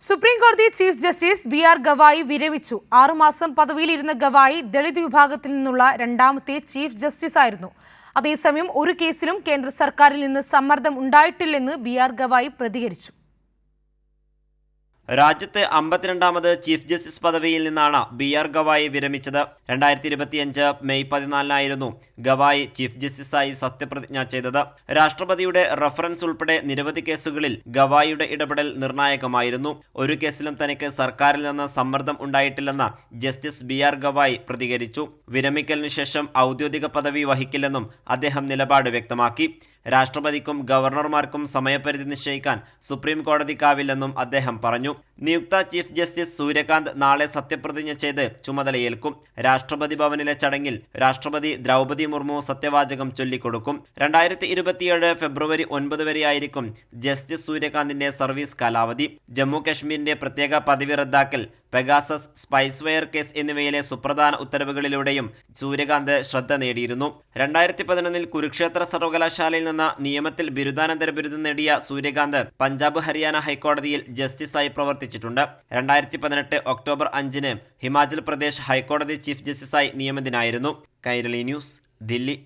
Supreme കോടതി chief justice B R Gavai വിരമിച്ചു. ആറുമാസം പദവിയിലിരുന്ന ഗവായി ദളിത് വിഭാഗത്തിൽ നിന്നുള്ള രണ്ടാമത്തെ ചീഫ് ജസ്റ്റിസ് ആയിരുന്നു അതേസമയം ഒരു കേസിലും കേന്ദ്ര സർക്കാരിൽ നിന്ന് സമ്മർദ്ദം ഉണ്ടായിട്ടില്ലെന്ന് ബി ആർ ഗവായി പ്രതികരിച്ചു. രാജ്യത്ത് അമ്പത്തിരണ്ടാമത് ചീഫ് ജസ്റ്റിസ് പദവിയിൽ നിന്നാണ് ബി ആർ ഗവായി വിരമിച്ചത്. രണ്ടായിരത്തി ഇരുപത്തിയഞ്ച് മെയ് പതിനാലിനായിരുന്നു ഗവായി ചീഫ് ജസ്റ്റിസായി സത്യപ്രതിജ്ഞ ചെയ്തത്. രാഷ്ട്രപതിയുടെ റഫറൻസ് ഉൾപ്പെടെ നിരവധി കേസുകളിൽ ഗവായിയുടെ ഇടപെടൽ നിർണായകമായിരുന്നു. ഒരു കേസിലും തനിക്ക് സർക്കാരിൽ നിന്ന് സമ്മർദ്ദം ഉണ്ടായിട്ടില്ലെന്ന് ജസ്റ്റിസ് ബി ആർ ഗവായി പ്രതികരിച്ചു. വിരമിക്കലിനു ശേഷം ഔദ്യോഗിക പദവി വഹിക്കില്ലെന്നും അദ്ദേഹം നിലപാട് വ്യക്തമാക്കി. രാഷ്ട്രപതിക്കും ഗവർണർമാർക്കും സമയപരിധി നിശ്ചയിക്കാൻ സുപ്രീം കോടതിക്കാവില്ലെന്നും അദ്ദേഹം പറഞ്ഞു. നിയുക്ത ചീഫ് ജസ്റ്റിസ് സൂര്യകാന്ത് നാളെ സത്യപ്രതിജ്ഞ ചെയ്ത് ചുമതലയേൽക്കും. രാഷ്ട്രപതി ഭവനിലെ ചടങ്ങിൽ രാഷ്ട്രപതി ദ്രൗപതി മുർമു സത്യവാചകം ചൊല്ലിക്കൊടുക്കും. രണ്ടായിരത്തി ഇരുപത്തിയേഴ് ഫെബ്രുവരി ഒൻപത് വരെയായിരിക്കും ജസ്റ്റിസ് സൂര്യകാന്തിന്റെ സർവീസ് കാലാവധി. ജമ്മു കശ്മീരിന്റെ പ്രത്യേക പദവി റദ്ദാക്കൽ പെഗാസസ് സ്പൈസ്വെയർ കേസ് എന്നിവയിലെ സുപ്രധാന ഉത്തരവുകളിലൂടെയും സൂര്യകാന്ത് ശ്രദ്ധ നേടിയിരുന്നു. രണ്ടായിരത്തി പതിനൊന്നിൽ കുരുക്ഷേത്ര സർവകലാശാലയിൽ നിന്ന് നിയമത്തിൽ ബിരുദാനന്തര ബിരുദം നേടിയ സൂര്യകാന്ത് പഞ്ചാബ് ഹരിയാന ഹൈക്കോടതിയിൽ ജസ്റ്റിസായി പ്രവർത്തിച്ചിട്ടുണ്ട്. രണ്ടായിരത്തി പതിനെട്ട് ഒക്ടോബർ അഞ്ചിന് ഹിമാചൽ പ്രദേശ് ഹൈക്കോടതി ചീഫ് ജസ്റ്റിസായി നിയമിതനായിരുന്നു. കൈരളി ന്യൂസ് ദില്ലി.